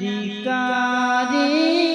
દીકારી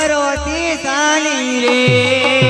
કરો તી સાની રે.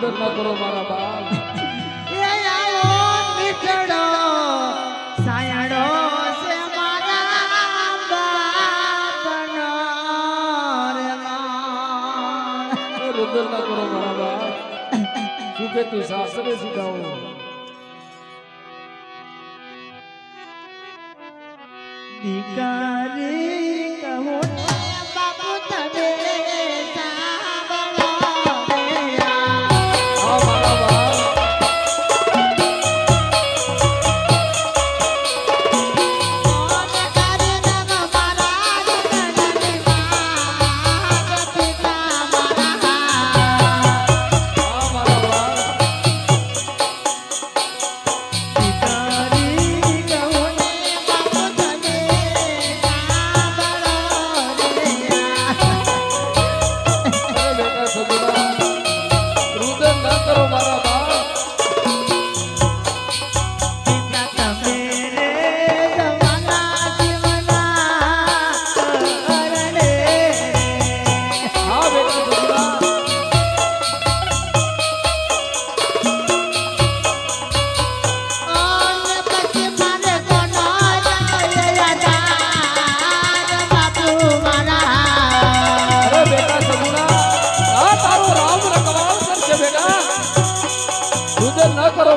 કદર ના કરો મારા બાપ. રુદર ના કરો મારા બાપ. સાસરે શીખાવો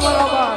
বরাবর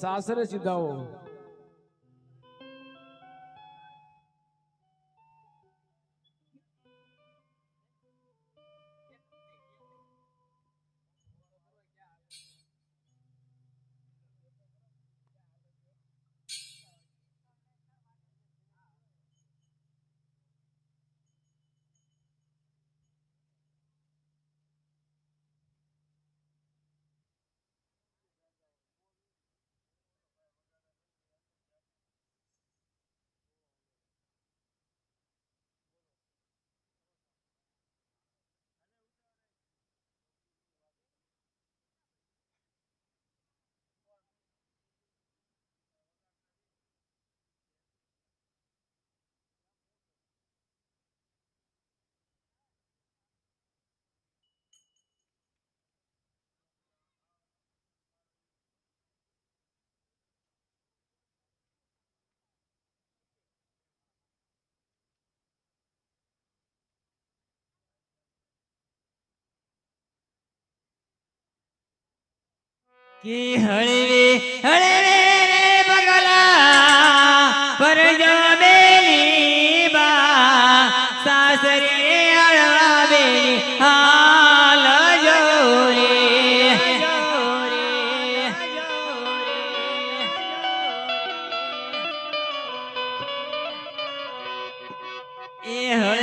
સાસરે સીધાઓ કી હળવી હળવી રે બગલા પર જો બેલી બા સાસરી રે એ હળ